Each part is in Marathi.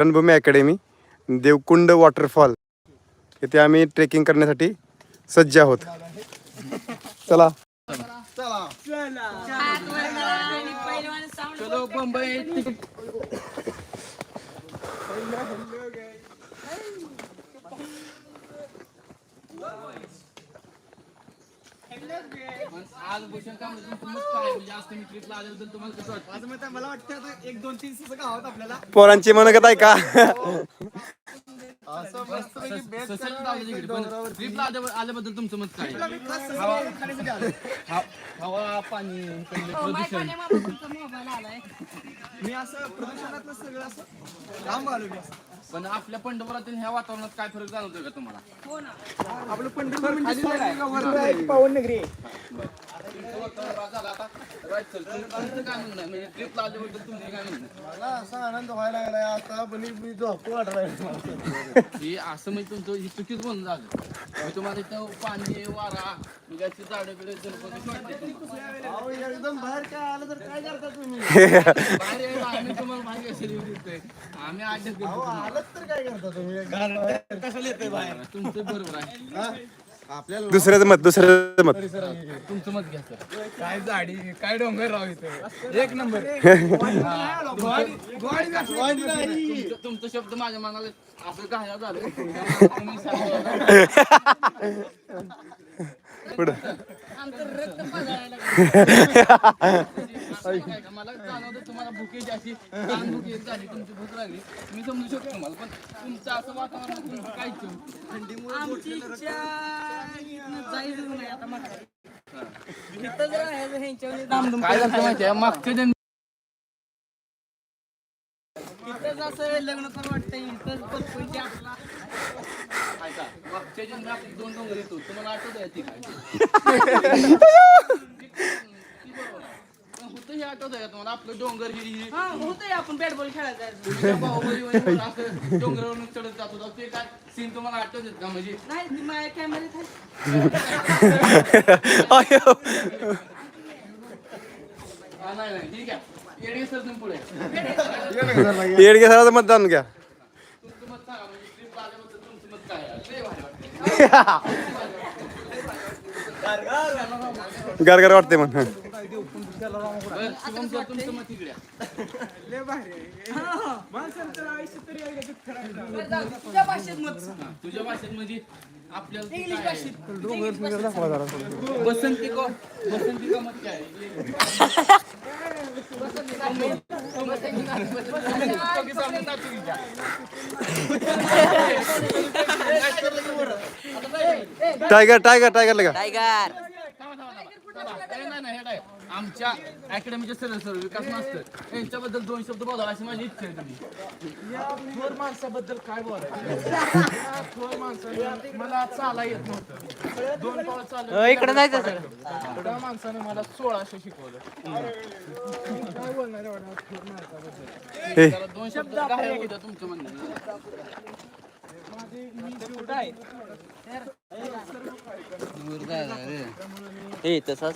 रणभूमी अकॅडमी देवकुंड वॉटरफॉल. येथे आम्ही ट्रेकिंग करण्यासाठी सज्ज आहोत. चला. चलो. आज भूषण काम म्हणजे आज तुम्ही ट्रिपला आल्याबद्दल तुम्हाला कसं वाटतं माझं मत आहे, मला वाटतं आता एक दोन तीन गावात आपल्याला पोरांची मनगत आहे का असं मस्तपैकी बेस्ट ससेल लावलं तिकडे पण ट्रिपला आल्या- आल्याबद्दल तुमचं मत काय आहे? हवा- हवा पाणी इकडलं प्रदूषण मी असं प्रदूषणातलं सगळं असं लांब आलो मी असं. पण आपल्या पंढरपुरातील ह्या वातावरणात काय फरक जाणवतोय का तुम्हाला? आपलं पंढरपूर म्हणजे पावन नगरी आहे. झाला आता. right sir. तुम- तुमचं काय म्हणणं आहे? म्हणजे ट्रिपला आल्याबद्दल तुमचं काय म्हणणं आहे? मला असा आनंद व्हायला लागलाय आता बनी मी झोपू वाटलाय हे असं म्हणजे तुमचं हे चुकीच म्हणून झालं. म्हणजे तुम्हाला इथं पाणी वारा म्हणजे अशी झाडं बिडं जलपदी वाटते तुम्हाला. अहो, एकदम बाहेर काय आलं तर काय करता तुम्ही? बाहेर यायला आम्ही तुम्हाला माहिती असेल देतोय आम्ही अहो, तर काय करता तुम्ही? कशाला येते बाहेर? तुमचं बरोबर आहे. आपल्याला दुसऱ्याचं मत दुसऱ्याचं मत. तुमचं मत घ्या सर. काय झाडी काय डोंगर राव इथे? एक नंबर. तुमचं तुमचं शब्द माझ्या मनाला असं काय झालं तुम्ही सांगा. पुढं. मला जाणवतं तुम्हाला भुकेची अशी. ताण भुकी झाली तुमची भूक लागली. मी समजू शकतो मला पण तुमचं असं वातावरण तुमचं काय इच्छा? आमची इच्छा इथनं जायचं नाही आता म्हातारी. इथंच राहायचं ह्यांच्यावर दामदुम काय झालं माहिती आहे? मागच्या जन्मी इथंच असं लग्न तर वाटतंय इथंच आपला. ऐका मागच्या जन्मी आपण दोन डोंगर येतो तुम्हाला आठवत आहे ती काय? ती बरोबर आहे. पण होतं हे आठवत आहे का तुम्हाला? आपलं डोंगर ही ही हा होतंय. आपण बॅट बॉल खेळायला जायचं. तुमच्या बाहुबली वगैरे असं डोंगरावरून चढत जात होता. ते काय सीन तुम्हाला आठवत आहेत का? म्हणजे नाही ती माझ्या कॅमेऱ्यात आहे. हा, नाही नाही. ठीक आहे. येडगे सर तुम्ही पुढे. येडगे सराचं मतदान घ्या तुमचं मत सांगा म्हणजे ट्रिप आल्याबद्दल तुमचं मत काय आहे? लय भारी वाटतंय. गरगर वाटते मग तुझ्या भाषेत म्हणजे आपल्याला इंग्लिश भाषेत बसंती बसंती का मत काय टाइगर टाइगर टाइगर मत? टाइगर टायगर टायगर नाही, नाही, नाही, हे काय. आमच्या अकॅडमीचे सर सर विकास मास्तर यांच्याबद्दल दोन शब्द बोला अशी माझी इच्छा आहे तुम्ही या थोर माणसाबद्दल काय बोलायचं? थोर माणसाने मला चाला येत नव्हतं. दोन पावलं चालत इकडे जायचं सर. त्या माणसाने मला सोळाशे शिकवलं. काय बोलणार एवढा थोर माणसाबद्दल? हे जरा दोन शब्द काय होतं तुमचं म्हणणं. हे तसं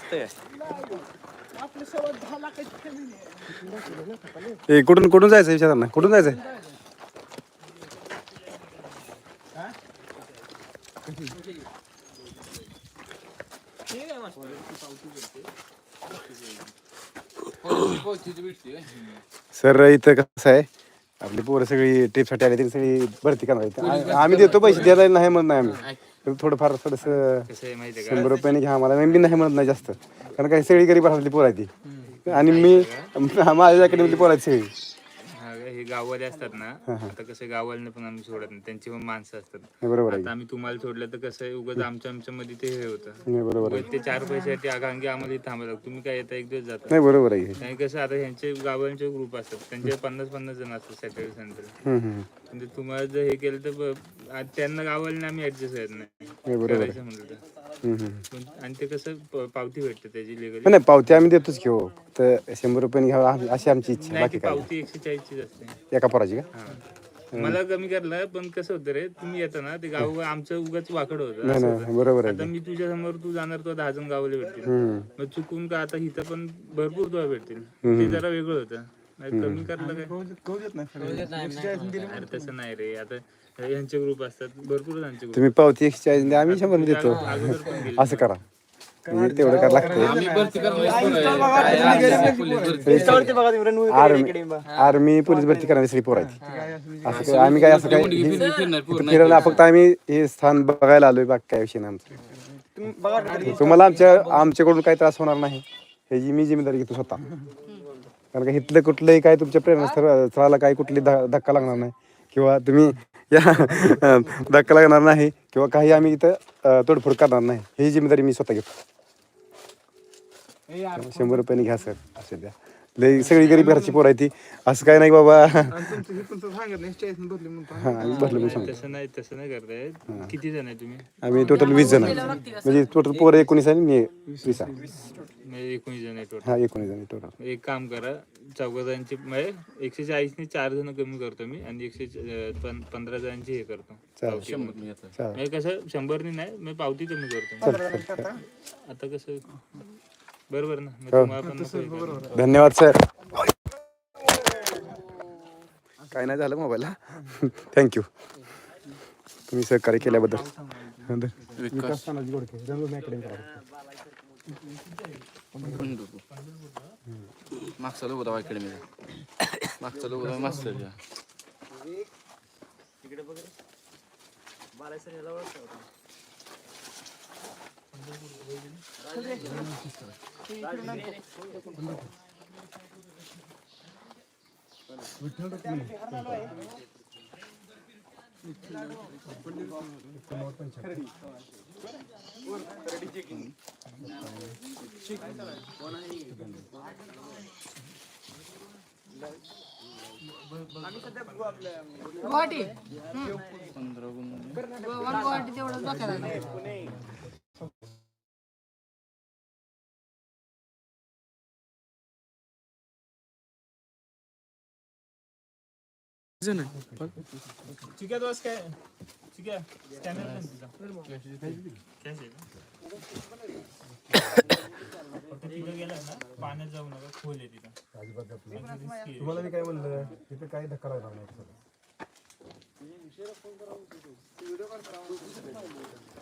हे कुठून कुठून जायचं विचारांना? कुठून जायचं पोहोचीची भेटते सर इथं कसं आहे? आपली पोरं सगळी ट्रिपसाठी आली ती सगळी भरती. आ- आम्ही देतो पैसे द्यायला नाही म्हणत नाही आम्ही. तर थोडंफार थोडंसं शंभर रुपयाने घ्या आम्हाला मी नाही म्हणत नाही जास्त. कारण काही सगळी गरीब असली पोरं आहे ती. आणि मी माझ्या अकॅडमीतली पोरं आहेत सगळी. हा हे गाववाले असतात ना आता कसं गाववाल्यांना पण आम्ही सोडत नाही त्यांची पण माणसं असतात. हे बरोबर आहे. आता आम्ही तुम्हाला सोडलं तर कसं आहे उगाच आमच्या आमच्या मध्ये ते हे होतं. नाही बरोबर आहे. उगाच ते चार पैशासाठी आगांगी आम्हाला इथं थांबायला लागतं. तुम्ही काय येता एक दिवस जाता. नाही बरोबर आहे. आणि कसं आता ह्यांचे गावांचे ग्रुप असतात. त्यांचे पन्नास पन्नास जण असतात सॅटर्डे संडे हम्म, हम्म. म्हणजे तुम्हाला जर हे केलं तर ब- आ- त्यांना गावाला आम्ही ऍडजस्ट होत नाही. नाही बरोबर आहे. करायचं म्हणलं तर. आणि ते कसं प- पावती भेटते त्याची लिगली नाही, नाही पावती आम्ही देतोच घेऊ तर शंभर रुपयाने घ्यावं अशी आमची इच्छा नाही बाकी ती काय पावती एकशे चाळीसचीच असते. एका पोराची का? हा. मला कमी करलं पण कसं होतं रे तुम्ही येता ना ते गाव आमचं उगाच वाकड होतं नाही असं नाही होतं. बरोबर आता मी तुझ्या समोर तू जाणार तो दहा जण गावाला भेटतील. हम्म. मग चुकून का आता इथं पण भरपूर तुला भेटतील. ते जरा वेगळं होतं. नाही कमी करलं काय? अरे तसं नाही रे आता यांचे ग्रुप असतात. भरपूर ग्रुप तुम्ही पावती एकशे चाळीस द्या आम्ही शंभर देतो. अगोदर पण गेले. असं करा. म्हणजे तेवढं करायला लागतं. आम्ही भरती करणार पोलीस आर्मी आर्मी पोलीस भरती करणारी सगळी पोरं आहेत. असं काय आम्ही काय असं काय फिरणार फिरायला फक्त आम्ही हे स्थान बघायला आलोय बाकी काय विषय नाही आमचा. तुम्हाला आमच्या आमच्याकडून काही त्रास होणार नाही. ह्याची मी जिम्मेदारी घेतो स्वतः. कारण का इथलं कुठलंही काय तुमच्या प्रेरणा स्थळाला काही कुठली ध- धक्का लागणार नाही. किंवा तुम्ही या धक्का लागणार नाही किंवा काही आम्ही इथं तोडफोड करणार नाही. ही जिम्मेदारी मी स्वतः घेतो. शंभर रुपयाने घ्या सर. असे द्या. लई सगळी गरीब घरची पोरं आहे ती. असं काय नाही बाबा. हा आम्ही भरलं म्हणून सांगतो. तसं नाही तसं नाही करताय किती जण आहे तुम्ही? आम्ही टोटल वीस जण आहे. म्हणजे टोटल पोरं एकोणीस आहे आणि मी वीस आहे. म्हणजे एकोणीस जण आहे टोटल हा एकोणीस जण टोटल एक काम करा चौघा जणांची म्हणजे एकशे चाळीसने चार जण कमी करतो मी आणि एकशे च- पं- पंधरा जणांची हे करतो. पावती. चालेल. म्हणजे कसं शंभरनी नाही मी पावती कमी करतो. आता? कसं बरोबर ना? मग तुम्हाला पण नको हे करायला. धन्यवाद सर. काय नाही झालं मोबाईलला थँक्यू तुम्ही सहकार्य केल्याबद्दल. विकास मागचा लोक रंगभूमी अकॅडमी मी मागचा लोक होता अकॅडमीचा मागचा लोक गुवाहाटी? गुवाहाटी तेवढंच बघायला लागलं. ठीक आहे दोस्त काय ठीक आहे स्कॅनर पण तुझा Cash आहे का? फक्त तिथं गेला ना पाण्यात जाऊ नका खोल आहे तिथं तुम्हाला मी काय म्हणलं तिथे काही धक्का लागणार नाही.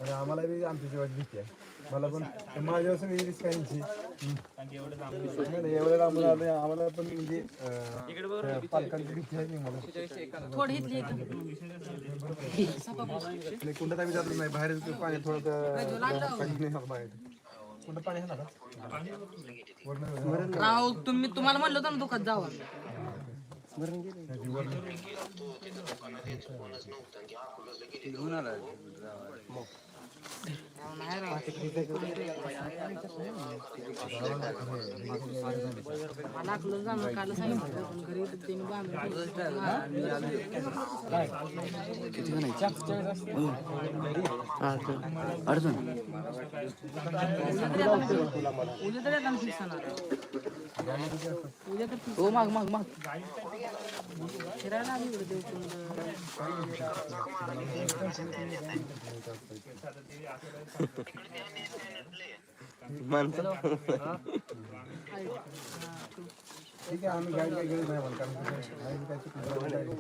आणि आम्हाला बी आमच्या जीवाची भीती आहे मला पण माझ्या सगळी रिस्क आहे यांची. नाही, नाही, एवढं लांबून आलोय, आम्हाला पण म्हणजे अं, पालकांची भीती आहे नाही मला थोडी इथली इथं. नाही, कुंडात आम्ही जातच नाही बाहेर पाणी थोडं नाही बाहेर कुंडात पाणी आहे ना आता? राव तुम्ही तुम्हाला म्हणलं होतं ना दुखात जावं मला आपलं जाणं काल सांगितलं हो माग माग माग फिरायला आम्ही इकडे देवकुंड ठीक आहे आम्ही गाडी काही गरज नाही आम्हाला कारण की गाडी काय चुकलं तर गाडी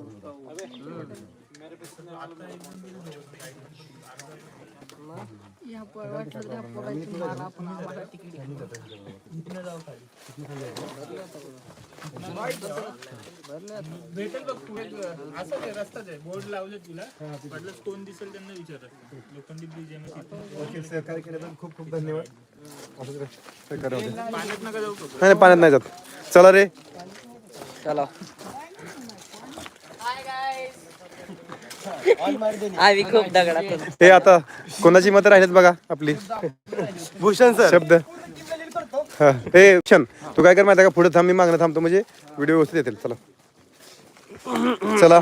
भेटेल बघ पुढे असं आहे रस्ताच आहे. बोर्ड लावले तुला. पडलंच कोण दिसेल त्यांना विचारत. लोखंडी ब्रिज आहे सहकार्य केल्याबद्दल खूप खूप धन्यवाद. पाण्यात नका जाऊ नाही पाण्यात नाही जात. चला रे. आम्ही खूप दगडात हे आता कोणाची मतं राहिलेत बघा आपली. भूषण सर. शब्द. हा हे भूषण तू काय कर माहिती आहे का? पुढे थांब मी मागणं थांबतो. म्हणजे व्हिडिओ व्यवस्थित येतील. चला. चला.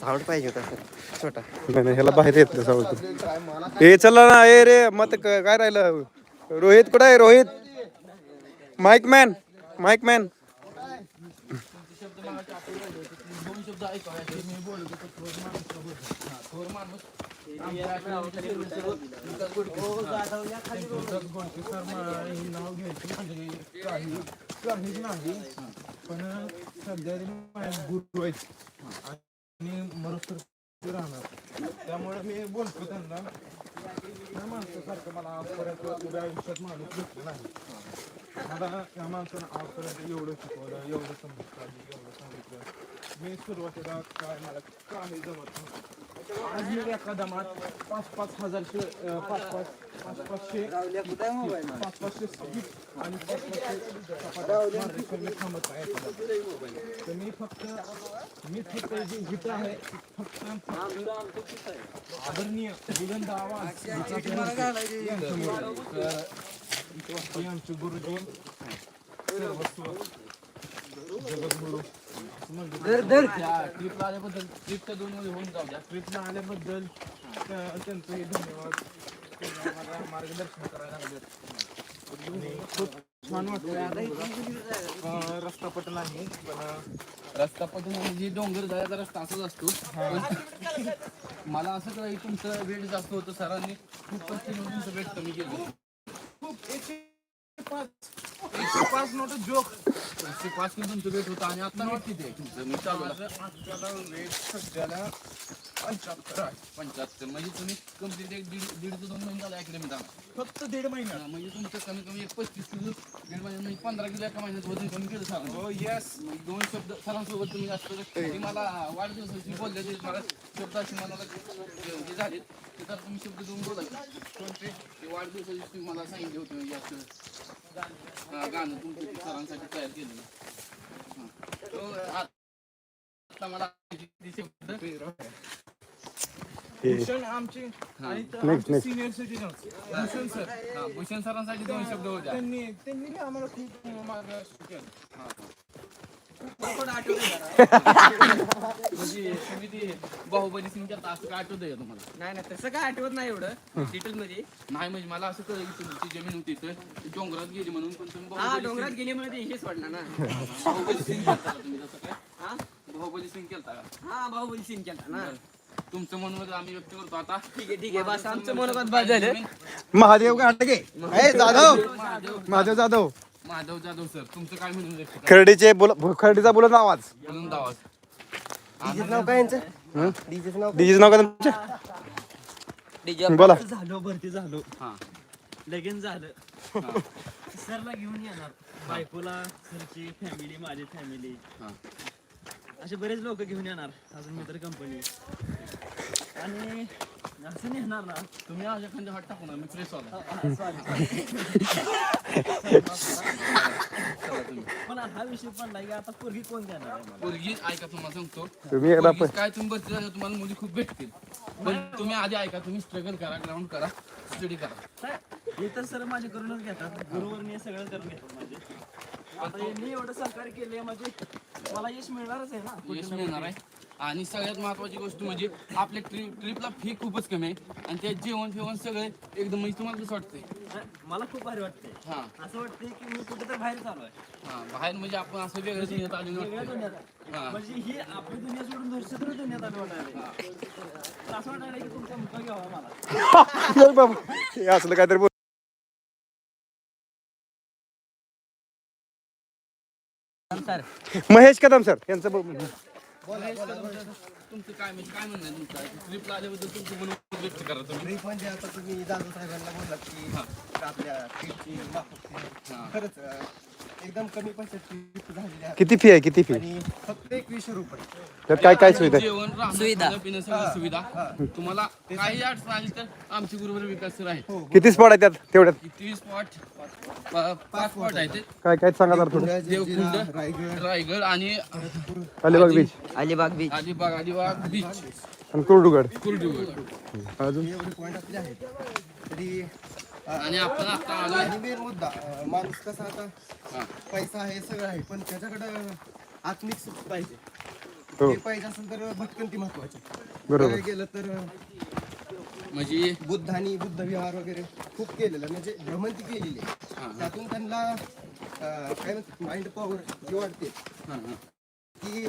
साऊंड पाहिजे होता सर. छोटा. नाही नाही ह्याला बाहेर येत नाही. हे चला ना ए रे मत क- काय राहिलं? रोहित कुठं आहे? Rohit? Mike man mike man ऐकावे मी बोलत होतो थोर माणूस होता. हा, थोर माणूस. आमच्या अकॅडमीचे सर्व विकास गोडके. हा. विकास गोडके सर मला हे नाव घ्यायचे म्हणजे काही काहीच नाही. पण सध्या ते माझे गुरु आहेत. आणि मरोतर ते राहणार. त्यामुळे मी बोलतो त्यांना. त्या माणसासारखं मला आजपर्यंत उद्या आयुष्यात माणूस भेटलं नाही. मला त्या माणसानं आजपर्यंत एवढं शिकवलं एवढं समजतं एवढं सांगितलं. मी सुरुवातीला काय मला काही जमत नव्हतं. आज मी एका दमात पाच पाच हजारशे पाच पाच पाच पाचशे पाच पाचशे स्किट आणि पाच पाचशे मी थांबत दमात. तर मी फक्त मी फक्त जी हिट आहे फक्त आदरणीय बुलंद आवाज हे आमचे गुरुजी जगद्गुरु त्या ट्रिपला आल्याबद्दल ट्रिपच्या दोन मध्ये होऊन जाऊ द्या ट्रिपला आल्याबद्दल त्या- धन्यवाद त्यांनी आम्हाला मार्गदर्शन करायला लागले आणि खूप छान वाटलं रस्ता पटला आहे पण अं, रस्ता पटून म्हणजे डोंगर जायचा रस्ता असाच असतो. पण मला असं कळलं की तुमचं वेट जास्त होतं सरांनी खूप कष्ट घेऊन तुमचं वेट कमी केलं. खूप एकशे पाच एकशे पाच नोट जोक एकशे पाच किलो तुमचं वेट होतं आणि आता वेट किती आहे तुमचं मी चालू आहे. माझं आजच्याला सध्याला पंच्याहत्तर. आहे पंच्याहत्तर. म्हणजे तुम्ही कंप्लीट एक दीड दीड ते दोन महिने झाला अकॅडमी जाणार फक्त दीड महिना. म्हणजे तुमचं कमी कमी एक पस्तीस किलो दीड महिन्यात म्हणजे पंधरा किलो एका महिन्यात वजन कमी केलं सर हो येस दोन शब्द सरांसोबत तुम्ही जास्त ते मला वाढदिवसाची बोलले ते मला शब्द असे मला जे झाले ते तर तुम्ही शब्द देऊन कोणते ते वाढदिवसाची तुम्ही मला सांगितले होते म्हणजे हा, गाणं तुमचं ते सरांसाठी तयार केलेलं. हा. आता मला शब्द हे भूषण आमचे आणि Next, आमचे next. Senior citizen Bhushan sir हा, भूषण सरांसाठी दोन शब्द होते त्यांनी त्यांनी बी आम्हाला खूप मार्गदर्शन केलं म्हणजे तुम्ही ते बाहुबली सिंग करता असं काय आठवत आहे तुम्हाला? नाही नाही तसं काय आठवत नाही एवढं. डिटेल मध्ये. नाही म्हणजे मला असं कळलं की तुमची जमीन होती तर डोंगरात गेली म्हणून पण तुम्ही हा बाहुबली डोंगरात गेली म्हणजे ते इशेच पडला ना. सिंग- बाहुबली सिंग केलता का तुम्ही तसं काय? हा? बाहुबली सिंग केलता का? हा बाहुबली सीन केला ना. तुमचं मनोमत आम्ही व्यक्त करतो. आता ठीक आहे ठीक आहे. बस आमचं मनोगत बाद झालं. महादेव घाटगे ए जाधव! महादेव जाधव! माधव जाधव सर. तुमचं काय म्हणून व्यक्त करा खर्डीचे बोल खर्डीचा बोलत आवाज. बुलंद आवाज. नाव काय यांचं? डीजेचं नाव तुमच्या बोला. झालो भरती झालो. हा. लगीन झालं. हा. सरला घेऊन येणार. बायकोला सरची फॅमिली माझी फॅमिली हा. असे बरेच लोक घेऊन येणार. अजून मित्र कंपनी आणि असं नेणार ना तुम्ही आज एखाद्या हात टाकू ना मी फ्रेश पण हा विषय पण नाही की आता पोरगी कोण देणार मला? पोरगी ऐका तुम्हाला सांगतो. तुम्ही एकदा पोरगीच काय तुम्ही तुम्हाला मुली खूप भेटतील. पण तुम्ही आधी ऐका तुम्ही स्ट्रगल करा ग्राउंड करा स्टडी करा. काय? हे तर सर माझे करूनच घेतात. गुरुवर सगळं करून घेतात माझे. आता यांनी एवढं सहकार्य केले म्हणजे मला यश मिळणारच आहे ना. यश मिळणार आहे. आणि सगळ्यात महत्वाची गोष्ट म्हणजे आपल्या ट्रिप ट्रिपला फी खूपच कमी आहे. आणि त्यात जेवण फेवण सगळे एकदम म्हणजे तुम्हाला कसं वाटतंय? मला खूप भारी वाटते हा. असं वाटते की मी कुठे तर बाहेर चालू आहे हा बाहेर म्हणजे आपण असं वेगळं दुनियेत आलेलो वेगळ्या वाटतंय. दुनियात. हा. म्हणजे ही आपली दुनिया सोडून दुसऱ्या दुनियात आली वाटायला तर असं वाटायला की तुमचा मुका घ्यावा मला. बाबा हे असलं काहीतरी बोल महेश कदम सर यांचं बोल- तुमचं काय म्हणजे. काय म्हणणं आहे तुमचं ट्रिपला आल्याबद्दल तुमचं व्यक्त करा तुम्ही आता तुम्ही साहेबांना बोललात की आपल्या ट्रीपची माफक खरंच अं, एकदम कमी पैशात ट्रीप झालेली आहे किती फी आहे किती फी आणि फक्त एकवीसशे रुपये. त्यात काय काय सुविधा आहे? जेवण राहणं खाणं पिणं सगळं सुविधा. तुम्हाला काही अडचण आली तर आमची गुरुवर विकास सर आहे किती स्पॉट आहे त्यात? तेवढ्यात. किती स्पॉट पाच स्पॉट आहेत. काय काय सांगा जरा थोडं. देवखुंड रायगड. रायगड आणि Alibag beach Alibag beach Alibag Alibag beach आणि कुर्डुगड. कुर्डुगड. अजून एवढे पॉईंट आपले आहेत. तरी आणि आपण आता आलोय आणि मेन मुद्दा अं, माणूस कसा आता हा. पैसा आहे सगळं आहे पण त्याच्याकडं आत्मिक सुख पाहिजे हो. ते पाहिजे असेल तर भटकंती महत्वाची बरोबर. बघायला गेलं तर अं, म्हणजे बुद्धानी बुद्ध विहार वगैरे खूप केलेलं म्हणजे भ्रमंती केलेली आहे त्यातून त्यांना अं, काय म्हणतात माइंड पॉवर जी वाढते हा, हा. की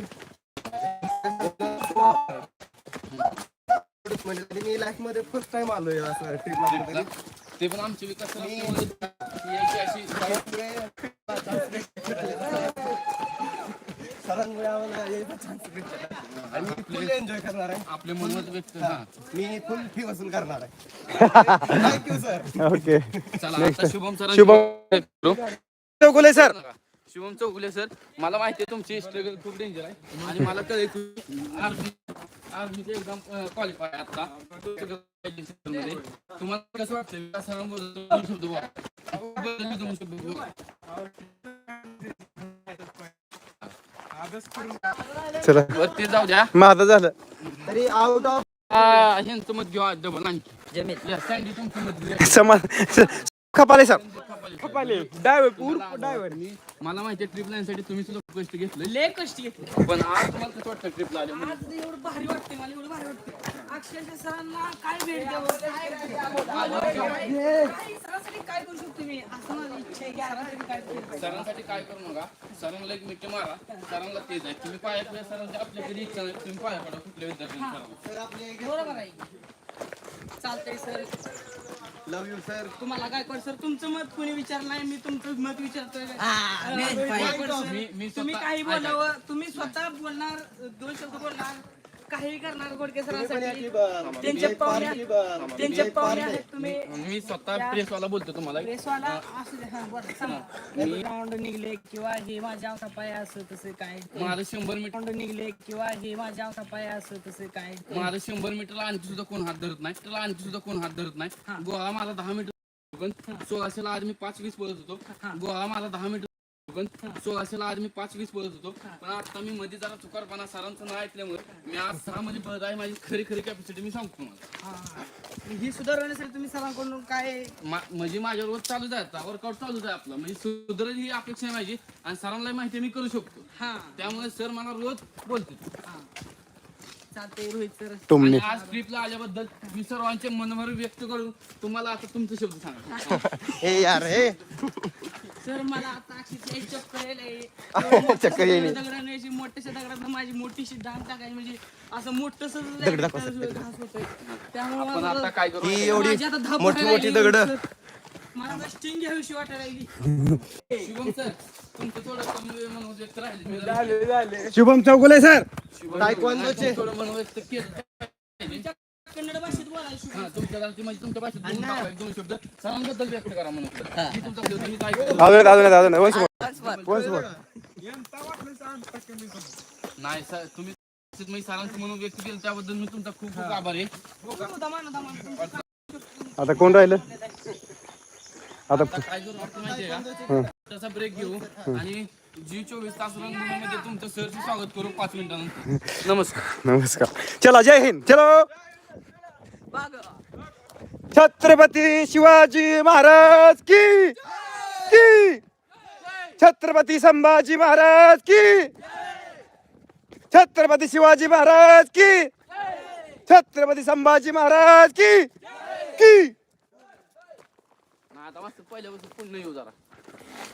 म्हणजे मी लाईफमध्ये फर्स्ट टाइम आलोय असं ट्रिपला ते पण आमचे विकास यायची अशी सरांमुळे आम्हाला यायचा चान्स भेटला आणि मी फुल एन्जॉय करणार आहे. आपले मनोज व्यक्त हा मी फुल फी वसूल करणार आहे. थँक्यू सर ओके चला आता Shubham sir Shubham sir Shivam Chougule sir मला माहिती आहे तुमची स्ट्रगल खूप डेंजर आहे. आणि मला कळेल आर्मी आर्मीचे एक्झाम क्वालिफाय आता. मध्ये. तुम्हाला कसं वाटतं शब्द. चला. जाऊ द्या. माझं झालं. तरी आउट ऑफ ह्यांचं मत घेऊ डबल आणखी. सँडी तुमचं मत घेऊ. खपाले सर. डायव्हर मला माहिती ट्रिप लाईनसाठी तुम्ही सुद्धा कष्ट घेतले लय कष्ट घेतले पण आज तुम्हाला कसं वाटतं ट्रिपला आले आज एवढं भारी वाटते मला एवढं भारी वाटते अक्षरशः सरांना काय भेट द्यावं काय काय सरांसाठी काय करू शकतो मी? असं माझी इच्छा आहे की सरांसाठी काय करू शकतो. सरांसाठी काय करू नका? सरांना एक मिठी मारा. सरांना तेच आहे. तुम्ही पाया पडा सरांची आपल्या कधी इच्छा नाही. तुम्ही पाया पडा कुठल्या विद्यार्थ्यांना बरोबर आहे. चालतंय सर. लव यू सर तुम्हाला काय कर सर तुमचं मत कोणी विचारलं नाही मी तुमचं मत विचारतोय. मी- तुम्ही मी तुम्ही स्वतः- काही बोलावं? तुम्ही स्वतः बोलणार दोन शब्द बोलणार? काही करणार गोडके सरांसाठी? त्यांचे पाहुणे त्यांचे पाहुणे आहेत तुम्ही. मी स्वतः प्रेसवाला बोलतो तुम्हाला. प्रेसवाला असू द्या हा, बोला, सांगा. राऊंड निघले किंवा हे माझ्या पाय असं तसं काय? माझं शंभर मीटर निघले किंवा हे माझ्या पाय असं तसं काय? माझं शंभर मीटरला आणखी सुद्धा कोण हात धरत नाही? त्याला आणखी सुद्धा कोण हात धरत नाही? गोळा मला दहा मीटर पण सोळाशेला आज मी पाच वीस पळत होतो. गोळा मला दहा मीटर पण सोळाशेला आज मी पाच वीस पळत होतो. पण आता मी मध्ये जरा चुकारपणा सरांचं नाही ऐकल्यामुळे मी आज सहा मध्ये पळत आहे माझी खरी खरी कॅपॅसिटी मी सांगतो तुम्हाला. हा. ही सुधारवण्यासाठी तुम्ही सरांकडून काय मा- म्हणजे माझ्या रोज चालू आहे वर्कआउट चालू आहे आपला. म्हणजे सुधारेल ही अपेक्षा आहे माझी आणि सरांना माहिती आहे मी करू शकतो. हा. त्यामुळे सर मला रोज बोलते चालतंय रोहित सर टुमणे आणि आज ट्रिपला आल्याबद्दल मी सर्वांचे मनोभार व्यक्त करून तुम्हाला आता तुमचे शब्द सांगा हे यार हे. सर मला आता अक्षरशः एक चक्कर. चक्कर यायली. दगडाने अशी मोठ्याशा दगडात माझी मोठीशी डाम टाकायची म्हणजे असं मोठस घास होतोय. त्यामुळे पण आता मला- काय करू? ही एवढी माझी आता धाप मोठी व्हायला मोठी लागली. दगड मला आता स्टिंग घ्यावीशी वाटायला लागली. शुभम सर तुमचं थोडं कमी मनोज व्यक्त राहिले. शुभम चौगुले सर. तायक्वांदोचे थोडं मनोज व्यक्त केलं. कन्नड भाषेत बोलायची हा, तुमच्या म्हणजे तुमच्या भाषेत दोन टाका, एक दोन शब्द. सरांबद्दल व्यक्त करा म्हणून. तुमचा. अजून अजून अजून. नाही सर तुम्ही मी सरांचं म्हणून व्यक्त केलं त्याबद्दल मी तुमचा खूप खूप आभार आहे. आता कोण राहिलं? आता काय करू आपण माहितीये का? तसा ब्रेक घेऊ आणि जी चोवीस तासमध्ये तुमचं सरचं स्वागत करू पाच मिनिटानंतर नमस्कार. नमस्कार. चला जय हिंद. चलो. छत्रपती शिवाजी महाराज की की? छत्रपती संभाजी महाराज की? छत्रपती शिवाजी महाराज की? छत्रपती संभाजी महाराज की? की? मस्त पहिल्यापासून पुन्हा येऊ जरा.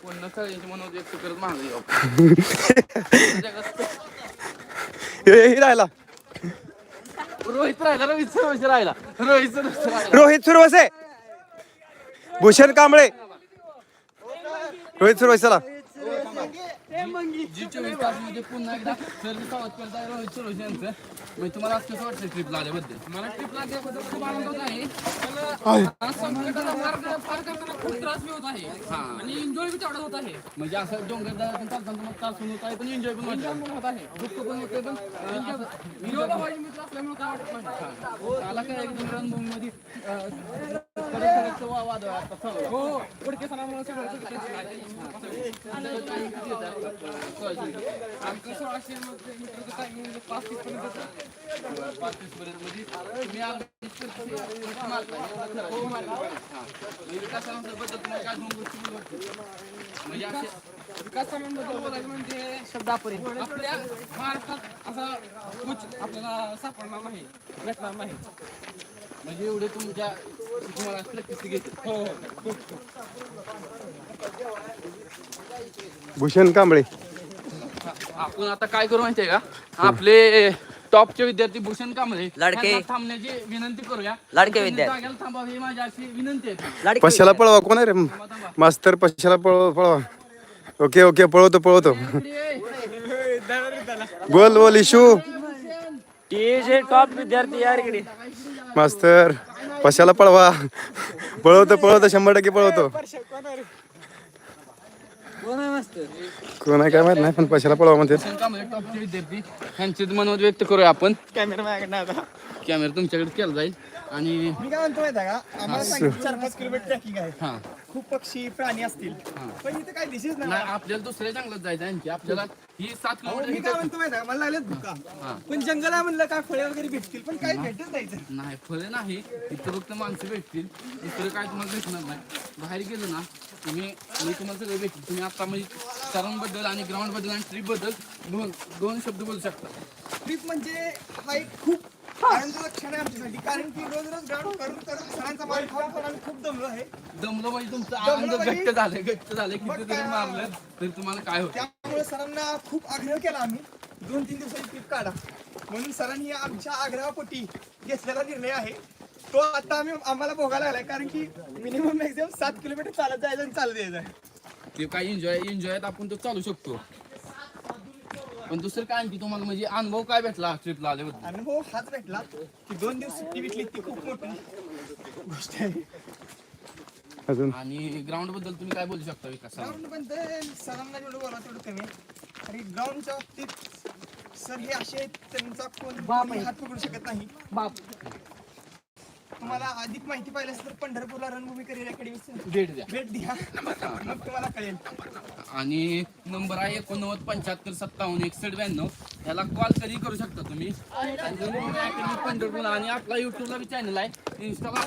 पुन्हा सगळ्यांची मनोज व्यक्त करत मागे येऊ. हे राहिला. रोहित राहिला रोहित सर्वच राहिला. रोहित राहिला. रोहित सुरवसे भूषण कांबळे. रोहित सुरवसे चला. जी चोवीस पुन्हा एकदा करत रोहित सरोज यांचं म्हणजे तुम्हाला आज कसं वाटतं ट्रिपला आल्याबद्दल मला ट्रिपला आल्याबद्दल खूप आनंद होत आहे. पण आज संकटाचा मार्ग पार करताना खूप त्रास बी होत आहे. आणि एन्जॉय बी तेवढा होत आहे. म्हणजे असं डोंगर पण चालताना तुम्हाला त्रास पण होत आहे पण एन्जॉय पण वाटतं. होत आहे. दुःख पण होते पण विनोबा मित्र असल्यामुळे काय वाटत नाही. मला काय एकदम रणभूमीमध्ये कडक वा- वाद आहे आता. हो उडके सणामुळे सगळं आमचं मीटरचं टायमिंग पाच तीस पर्यंत पाच तीस पर्यंत म्हणजे तुम्ही अर्धा तुम्हाला काय दोन गोष्टी म्हणजे असे विकासाबद्दल बोलायचं म्हणजे शब्द आपल्या महाराष्ट्रात असा उच्च आपल्याला सापडणार नाही भेटणार नाही म्हणजे एवढे तुमच्या तुम्हाला प्रॅक्टिस घेते हो. हो. भूषण कांबळे. आपण आता काय करू माहितीये का? आपले टॉपचे विद्यार्थी भूषण कांबळे लाडके. यांना थांबण्याची विनंती करूया. लाडके विद्यार्थी. जागेला थांबावे ही माझी अशी विनंती आहे. लाडकी पशाला पळवा कोण आहे रे? मास्तर पशाला पळवा पळवा. Okay okay पळवतो पळवतो. बोल बोल इशू. टॉप विद्यार्थी यार इकडे. मास्तर पशाला पळवा. पळवतो पळवतो शंभर टक्के पळवतो. कोण आहे काय माहीत? नाही पण पशाला पळवा म्हणते. विद्यार्थी यांचे मनोत व्यक्त करूया आपण कॅमेरा माझ्याकडे आता कॅमेरा तुमच्याकडे केला जाईल. आणि मी काय म्हणतो माहिती आहे का? आम्हाला सांगितलं चार पाच किलोमीटर ट्रॅकिंग आहे. हा. खूप पक्षी प्राणी असतील. पण इथे काय दिसेच नाही. नाही आपल्याला दुसऱ्या जंगलात जायचं आहे आणखी. आपल्याला ही सात अहो, किलोमीटर मी काय म्हणतो माहिती आहे का? मला लागलेत भुका. पण जंगल आहे म्हणलं काय फळे वगैरे भेटतील पण काही भेटत नाही इथं. नाही फळे नाही. इथं फक्त माणसं भेटतील. दुसरं काय तुम्हाला भेटणार नाही. बाहेर गेलो ना तुम्ही मी तुम्हाला सगळं भेटतील तुम्ही आता म्हणजे सरांबद्दल आणि ग्राउंडबद्दल आणि ट्रिपबद्दल दोन दोन शब्द बोलू शकता. ट्रिप म्हणजे हा एक खूप आनंदाचा क्षण आहे आमच्यासाठी. कारण की रोज रोज ग्राउंड करून करून सरांचा माल खाऊन खाऊन आम्ही खूप दमलो आहे. दमलो म्हणजे तुमचं आनंद दमलो व्यक्त म्हणजे- झालं व्यक्त झालं किती तरी मारलं तरी तुम्हाला काय होतं? त्यामुळे सरांना खूप आग्रह केला आम्ही. दोन तीन दिवसाची ट्रिप काढा. म्हणून सरांनी आमच्या आग्रहापोटी घेतलेला निर्णय आहे. तो आता आम्ही आम्हाला भोगायला लागलाय कारण की मिनिमम मॅक्झिमम सात किलोमीटर चालत जायचं आणि चालत यायचं. ते काय एन्जॉय एन्जॉयत आपण तो चालू शकतो. पण दुसरं काय आणखी तुम्हाला म्हणजे अनुभव काय भेटला ट्रिपला आल्याबद्दल? अनुभव हाच भेटला की दोन दिवस सुट्टी भेटली ती खूप मोठी गोष्ट आहे. अजून? आणि ग्राउंडबद्दल तुम्ही काय बोलू शकता विकास? ग्राउंडबद्दल सरांना जेवढं बोला तेवढं कमी आहे. आणि ग्राउंडच्या बाबतीत सर हे असे आहेत, त्यांचा कोण कोणी हात पकडू शकत नाही. तुम्हाला अधिक माहिती पाहिजे असेल तर पंढरपूरला रणभूमी करिअर अकॅडमी भेट द्या. भेट द्या. मग तुम्हाला कळेल. आणि नंबर आहे एकोणनव्वद पंच्याहत्तर सत्तावन्न एकसष्ट ब्याण्णव. याला कॉल कधी करू शकता तुम्ही. पंढरपूर आणि आपला युट्यूबला बी चॅनल आहे. इंस्टाला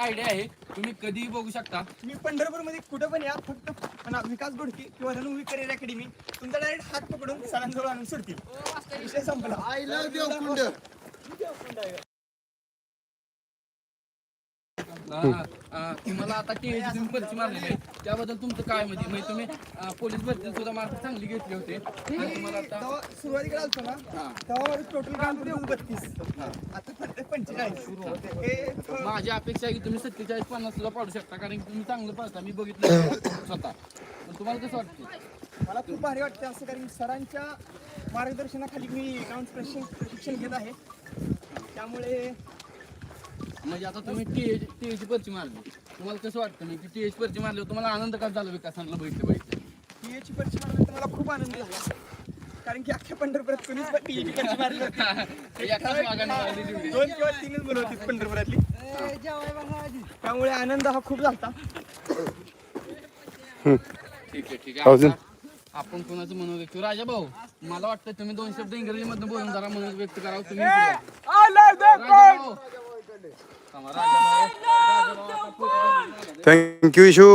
आयडिया आहे. तुम्ही कधीही बघू शकता. तुम्ही पंढरपूरमध्ये कुठं पण या फक्त पण विकास गोडके किंवा रणभूमी करिअर अकॅडमी तुमचा डायरेक्ट हात पकडून सरांजवळ आणून सोडतील. विषय संपला. आय लव्ह हा, हा, तुम्हाला आता टीव्ही तुम्ही परिचय मारलेले आहे. त्याबद्दल तुमचं काय म्हणजे म्हणजे तुम्ही अं, पोलीस भरती सुद्धा मार्क चांगली घेतले होते. आणि तुम्हाला आता तेव्हा सुरुवातीकडे आलतो ना तेव्हा टोटल काम होतं बत्तीस. आता फक्त पंचेचाळीस. हे अं, माझी अपेक्षा आहे की तुम्ही सत्तेचाळीस पन्नास सुद्धा पाडू शकता कारण की तुम्ही चांगलं पळता मी बघितलं स्वतः. पण तुम्हाला कसं वाटतं मला खूप भारी वाटते असं कारण की सरांच्या मार्गदर्शनाखाली मी प्रशिक्षण घेत आहे. त्यामुळे म्हणजे आता तुम्ही टीएच टीएची पर्ची मारली. तुम्हाला कसं वाटतं? म्हणजे टीएच पर्ची मारली तुम्हाला आनंद का झाला विकासांना बघितलं पाहिजे टीएची परीक्षा मारल्यानंतर मला खूप आनंद झाला. कारण की अख्ख्या पंढरपुरात कोणीच पण टीएची परीक्षा मारली. एकाच मागाने मारली तेवढी. दोन किंवा तीनच मुलं होती पंढरपुरातली. त्यामुळे आनंद हा खूप झाला ठीक आहे ठीक आहे. अजून? आता आपण कोणाचं मनोज व्यक्त राजा भाऊ मला वाटतं तुम्ही दोन शब्द इंग्रजी मध्ये बोलून जरा मनोज व्यक्त करावं तुम्ही राजा भाऊ. थँक्यू इशू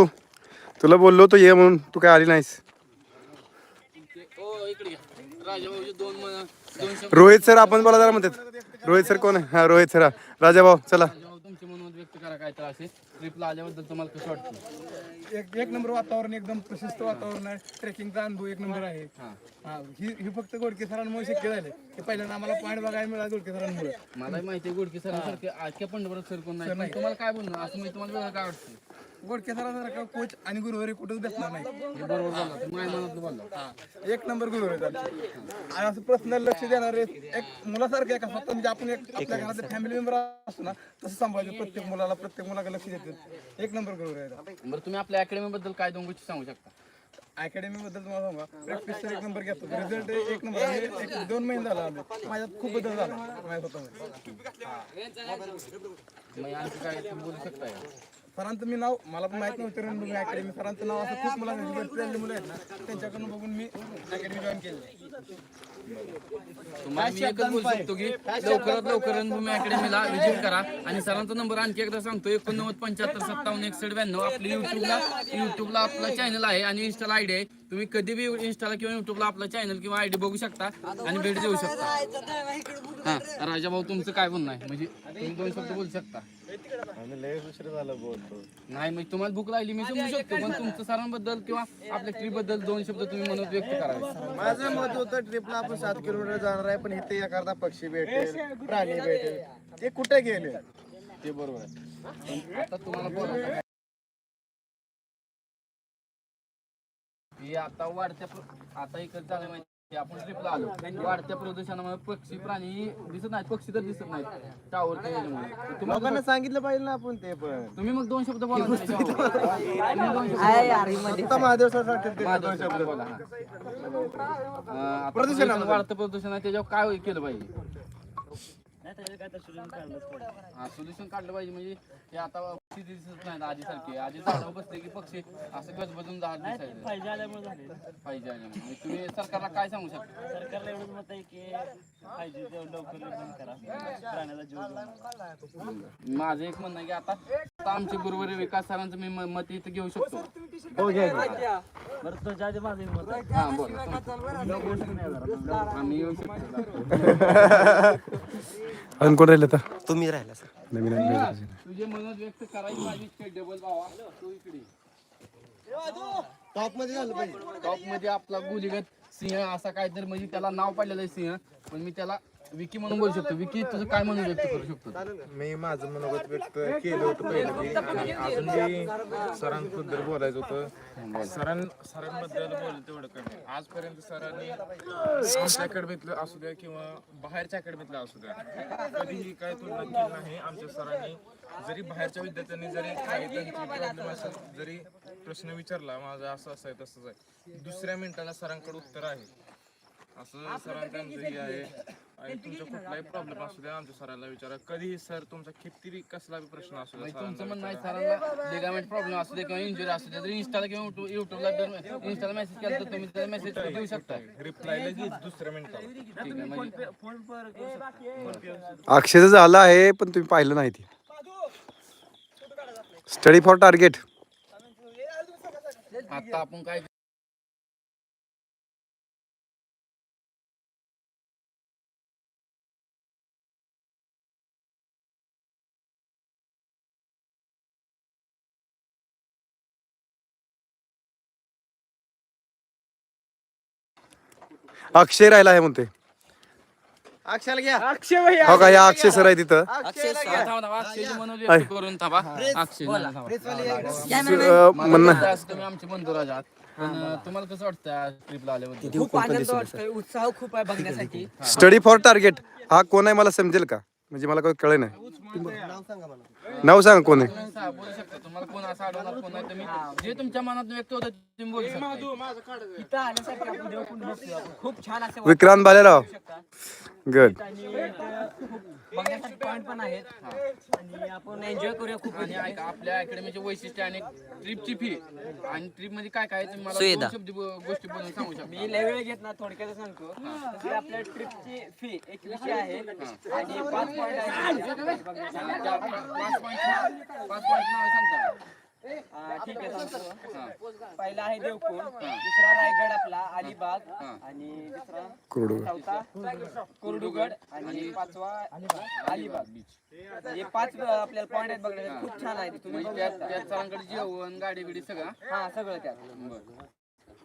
तुला बोललो तो ये म्हणून. तू काय आली नाहीस. रोहित सर आपण बोला जरा म्हणतात. रोहित सर कोण आहे? हा रोहित सर. हा. राजा भाऊ चला राजा भाऊ तुमचे मनोज व्यक्त करा काय तर असे ट्रिपला आल्याबद्दल तुम्हाला कसं वाटतं? एक एक नंबर वातावरण एकदम प्रशस्त वातावरण आहे. ट्रेकिंगचा अनुभव एक नंबर आहे. हा. ही ही फक्त गोडके सरांमुळे शक्य झाले ते पहिल्यांदा आम्हाला पॉईंट बघायला मिळाला गोडके सरांमुळे. मलाही माहिती आहे गोडके सरांसारखे आजच्या पंढरपुरात सर कोण नाही. पण तुम्हाला काय बोलणं? असं मी तुम्हाला वेगळं काय वाटतं? गोडके सरांसारखा कोच आणि गुरुवारी कुठंच भेटणार नाही. हे बरोबर बोलला एक नंबर गुरु आहेत आमचे. आणि असं पर्सनल लक्ष देणारे एक मुलासारखं एक स्वतः म्हणजे आपण एक आपल्या घरातले फॅमिली मेंबर असतो ना तसं सांभाळायचं. प्रत्येक मुलाला प्रत्येक मुलाकडे लक्ष देतात. एक नंबर गुरु आहेत बरं तुम्ही आपल्या अकॅडमी बद्दल काय दोन गोष्टी सांगू शकता? अकॅडमी बद्दल तुम्हाला सांगा प्रॅक्टिस तर एक नंबर घेतो. रिझल्ट एक नंबर. आहे. एक दोन महिने झाला आम्ही. माझ्यात खूप बदल झाला. माझ्या स्वतःमध्ये. मग आणखी काय तुम्ही बोलू शकता का? सरांचं मी नाव मला पण माहीत नव्हतं रणभूमी अकॅडमी सरांचं नाव असं खूप मुलांनी मुलं आहेत ना त्यांच्याकडून बघून मी अकॅडमी जॉईन केली. तुम्हाला मी एकच बोलू शकतो की लवकरात लवकर रणभूमी अकॅडमीला व्हिजिट करा. आणि सरांचा नंबर आणखी एकदा सांगतो. एकोणनव्वद पंच्याहत्तर सत्तावन्न एकसष्ट ब्याण्णव. आपल्या युट्यूबला युट्यूबला आपला चॅनल आहे आणि इंस्टाला आयडी आहे. तुम्ही कधी बी इंस्टाला किंवा युट्यूबला आपला चॅनल किंवा आयडी बघू शकता आणि भेट देऊ शकता. हा राजा भाऊ तुमचं काय बोलणं आहे? म्हणजे तुम्ही दोन शब्द बोलू शकता. नाही मग तुम्हाला भूक लागली मी समजू शकतो पण तुमचं सरांबद्दल किंवा आपल्या ट्रीपबद्दल दोन शब्द तुम्ही म्हणत व्यक्त करावे. माझं मत होतं ट्रिपला आपण सात किलोमीटर जाणार आहे पण इथे एखादा पक्षी भेटेल प्राणी भेटेल. ते कुठे गेले? ते बरोबर आहे. पण आता तुम्हाला बरोबर आता वाढत्या आता इकडे झालं माहिती आपण ट्रिपला आलो. वाढत्या प्रदूषणामुळे पक्षी प्राणी दिसत नाहीत. पक्षी तर दिसत नाहीत. टावर लोकांना सांगितलं पाहिजे ना आपण ते पण. तुम्ही मग दोन शब्द बोला ना त्याच्यावर. तुम्ही दोन शब्द ही महादेव सर दोन बोला, हा. प्रदूषण वाढतं प्रदूषण आहे त्याच्यावर काय केलं पाहिजे? हा सोल्युशन काढलं पाहिजे. म्हणजे ते आता पक्षी दिसत नाहीत आधी सारखे आधी झाडावर बसले की पक्षी असं गजबजून झाड दिसायचं. पाहिजे आल्यामुळे झाले. पाहिजे आल्यामुळे. म्हणजे तुम्ही सरकारला काय सांगू शकता? सरकारला एवढंच मत आहे की पाहिजे तेवढं लवकर बंद करा प्राण्याला जीव देऊ नका. माझं एक म्हणणं आहे की आता आता आमचे गुरुवारी विकास सरांचं मी म- मत इथं घेऊ शकतो. बरं तुझ्या आधी माझं मत आहे. हा बोला. आम्ही येऊ शकतो. अजून कोण राहिलं तर? तुम्ही राहिला सर. नवीन नवीन तुझे मनोज व्यक्त करायची माझी इच्छा डबल भावा. तो इकडे टॉपमध्ये झालं पाहिजे. टॉपमध्ये आपला गुलीगत सिंह असा काहीतरी म्हणजे त्याला नाव पडलेलं आहे सिंह पण मी त्याला विकी म्हणून बोलू शकतो. विकी तुझं काय म्हणून व्यक्त करू शकतो? मी माझं मनोगत व्यक्त केलं होतं पहिलं. की आणि अजून मी सरांबद्दल बोलायचं होतं. सरां सरांबद्दल बोललं तेवढं कमी. आजपर्यंत सरांनी आमच्या अकॅडमीतलं असू द्या किंवा बाहेरच्या अकॅडमीतलं असू द्या कधीही काय तुलना केली नाही. आमच्या सरांनी जरी बाहेरच्या विद्यार्थ्यांनी जरी काही त्यांची प्रॉब्लेम असेल जरी प्रश्न विचारला माझा असं असं आहे तसंच आहे. दुसऱ्या मिनिटाला सरांकडे उत्तर आहे. असं सरांचं हे आहे. आणि तुमचा कुठलाही प्रॉब्लेम असू द्या आमच्या सरांना विचारा. कधीही सर तुमचा कितीही कसला बी प्रश्न असू द्या म्हणजे तुमचं म्हणणं आहे सरांना लिगामेंट प्रॉब्लेम असू दे किंवा इंजुरी असू दे जरी इंस्टाला किंवा युट्यूब- युट्यूबला जर इंस्टाला मेसेज केला तर तुम्ही त्याला मेसेज देऊ शकता. रिप्लाय लगेच दुसऱ्या मिनिटाला ठीक आहे म्हणजे फोन पर करू शकता. फोन पे अक्षयचं झालं आहे पण तुम्ही पाहिलं नाही ते. स्टडी फॉर टार्गेट आता आपण काय अक्षय राहिला आहे म्हणते. अक्षाला घ्या. हो का या अक्षय सर आहे तिथं. अक्षय. अं, म्हणणं आता असं तुम्ही आमचे बंधू राजा आहात. पण अं, तुम्हाला कसं वाटतं ट्रिपला आल्याबद्दल? खूप आनंद वाटतोय. उत्साह खूप आहे बघण्यासाठी. स्टडी फॉर टार्गेट हा कोण आहे मला समजेल का? म्हणजे मला काही कळलं नाही नाव सांगा कोण. आहे तुम्ही सा- बोलू शकता? तुम्हाला कोण असं आढळणार कोण नाही तुम्ही जे तुमच्या मनात व्यक्त होतं ते तुम्ही बोलू शकता. इथं आल्यासाठी आपण देवकुंड बसलो आपण. खूप छान असं विक्रांत भालेराव शकता. गुड आणि इथं खूप बघण्यासाठी पॉइंट पण आहेत. आणि आपण एन्जॉय करूया खूप. आणि ऐका आपल्या अकॅडमीचे वैशिष्ट्य आणि ट्रिपची फी आणि ट्रिपमध्ये काय काय आहे तुम्ही मला दोन शब्द ब- गोष्टी बोलून सांगू शकता. मी लय वेळ घेत ना थोडक्यात सांगतो. तशी आपल्या ट्रिपची फी एकवीसशे आहे. आणि पाच पॉईंट आहे. पाच नाव सांगता हा, ठीक आहे सांगतो पहिला आहे देवकुंड दुसरा रायगड आपला अलिबाग. आणि दुसरा चौथा कुर्डुगड आणि पाचवा अलिबाग. बीच हे पाच आपल्याला पॉइंट आहेत बघण्यासाठी खूप छान आहे तुम्ही म्हणजे त्यात त्यात सरांकडे जेवण गाडी बिडी सगळं. हा सगळं त्यात.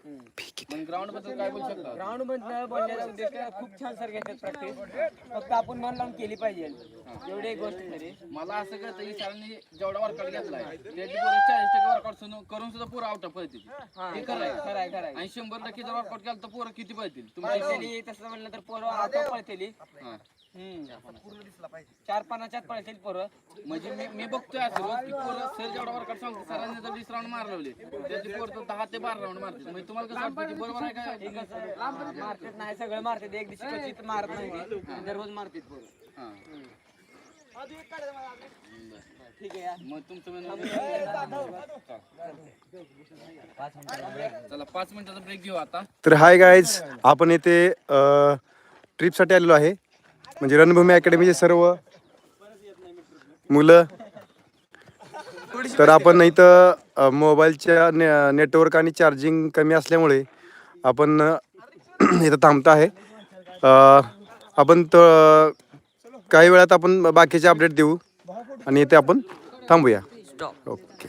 ग्राउंडबद्दल काय बोलू शकता? ग्राउंड मधनं बोलण्याचा उद्देश काय, खूप छान सर घेतात प्रॅक्टिस फक्त आपण मन लावून केली पाहिजे. एवढी एक गोष्ट तरी. मला असं कळतं की सरांनी जेवढा वर्कआउट घेतलाय त्याची बरोबर चाळीस टक्के वर्कआउट करून सुद्धा पोरं आउट पळतील. हे. खरं आहे. खरं आहे खरं आहे. आणि शंभर टक्के जर वर्कआउट केलं तर पोरं किती पळतील? तुमच्या तसं म्हणलं तर पोरं आता पळतेली हा. चार पानाच्यात पळतील पोरं. म्हणजे मी मी बघतोय असं रोज की पोरं सर जेवढा वर्कआउट सांगतो सरांनी जर वीस राऊंड मारले त्याची पोरं तर दहा ते बारा राऊंड मारतील म्हणजे तुम्हाला कसं वाटतं की बरोबर आहे का? मारतात नाही सगळं मारतात. एक दिवशी क्वचित मारत नाही ते. दररोज मारतात पोरं. हा. ठीक आहे या. मग तुमचं म्हणणं चला पाच मिनिटाचा ब्रेक घेऊ आता. तर हाय गाईज आपण येथे ट्रिपसाठी आलेलो आहे. म्हणजे रणभूमी अकॅडमीचे सर्व मुलं. तर आपण इथं मोबाईलच्या ने नेटवर्क आणि चार्जिंग कमी असल्यामुळे आपण इथं थांबत आहे. आपण त काही वेळात आपण बाकीचे अपडेट देऊ आणि इथे आपण थांबूया. ओके